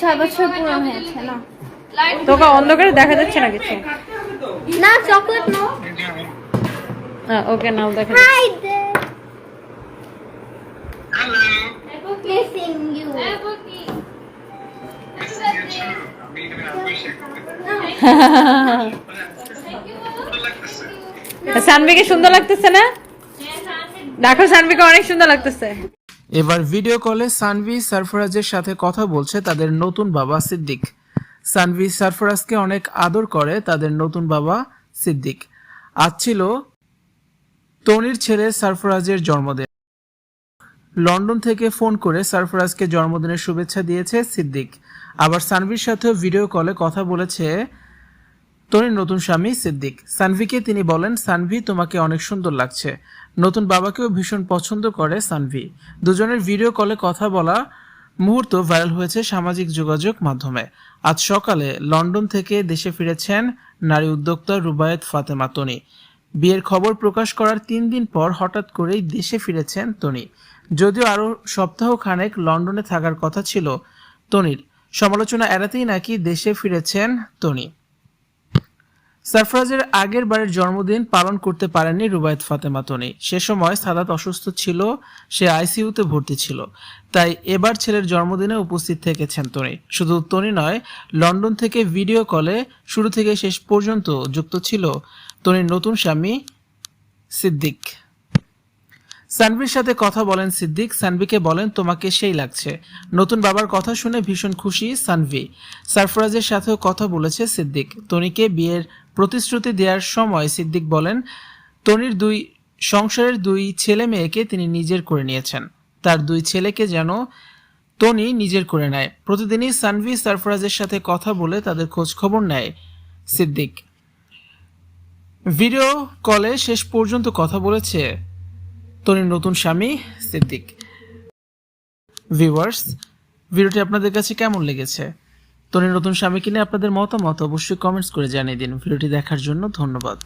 ছয় বছর পূরণ হয়েছে না। তোকে অন্ধকারে দেখা যাচ্ছে না কিছু? না চকলেট নো ওকে নাও দেখা। হাই? সানভিকে সুন্দর লাগতেছে না? দেখো সানভিকে অনেক সুন্দর লাগতেছে। এবার ভিডিও কলে সানভি সারফরাজের সাথে কথা বলছে তাদের নতুন বাবা সিদ্দিক। সানভি সারফরাজকে অনেক আদর করে তাদের নতুন বাবা সিদ্দিক। আজ ছিল তনির ছেলে সারফরাজের জন্মদিন। লন্ডন থেকে ফোন করে সারফরাজকে জন্মদিনের শুভেচ্ছা দিয়েছে সিদ্দিক। আবার সানভির সাথেও ভিডিও কলে কথা বলেছে তনির নতুন স্বামী সিদ্দিক। সানভিকে তিনি বলেন, সানভি, তোমাকে অনেক সুন্দর লাগছে। নতুন বাবাকেও ভীষণ পছন্দ করে সানভি। দুজনের ভিডিও কলে কথা বলা মুহূর্ত ভাইরাল হয়েছে সামাজিক যোগাযোগ মাধ্যমে। আজ সকালে লন্ডন থেকে দেশে ফিরেছেন নারী উদ্যোক্তা রুবায়েত ফাতেমা তনি। বিয়ের খবর প্রকাশ করার তিন দিন পর হঠাৎ করেই দেশে ফিরেছেন তনি। যদিও আরও সপ্তাহ খানেক লন্ডনে থাকার কথা ছিল তনির। সমালোচনা এড়াতেই নাকি দেশে ফিরেছেন তনি। সারফরাজের আগের বারের জন্মদিন পালন করতে পারেননি রুবায়ত ফাতেমা তনি। সে সময় সাদাত অসুস্থ ছিল, সে আইসিইউতে ভর্তি ছিল। তাই এবার ছেলের জন্মদিনে উপস্থিত থেকেছেন তনি। শুধু তনি নয়, লন্ডন থেকে ভিডিও কলে শুরু থেকে শেষ পর্যন্ত যুক্ত ছিল তনির নতুন স্বামী সিদ্দিক। সানভির সাথে কথা বলেন সিদ্দিক। সানভিকে বলেন, তোমাকে সেই লাগছে। নতুন বাবার কথা শুনে ভীষণ খুশি সানভি সারফরাজের সাথেও কথা বলেছে সিদ্দিক। তনিকে বিয়ের প্রতিশ্রুতি দেওয়ার সময় সিদ্দিক বলেন, তনির দুই, সংসারের দুই ছেলে মেয়েকে তিনি নিজের করে নিয়েছেন। তার দুই ছেলেকে যেন তনি নিজের করে নেয়। প্রতিদিনই সানভি সারফরাজের সাথে কথা বলে তাদের খোঁজ খবর নেয় সিদ্দিক। ভিডিও কলে শেষ পর্যন্ত কথা বলেছে তনির নতুন স্বামী সিদ্দিক। ভিউয়ার্স ভিডিওটি আপনাদের কাছে কেমন লেগেছে? তনির নতুন স্বামী কিনে আপনাদের মতামত অবশ্যই কমেন্টস করে জানিয়ে দিন। ভিডিওটি দেখার জন্য ধন্যবাদ।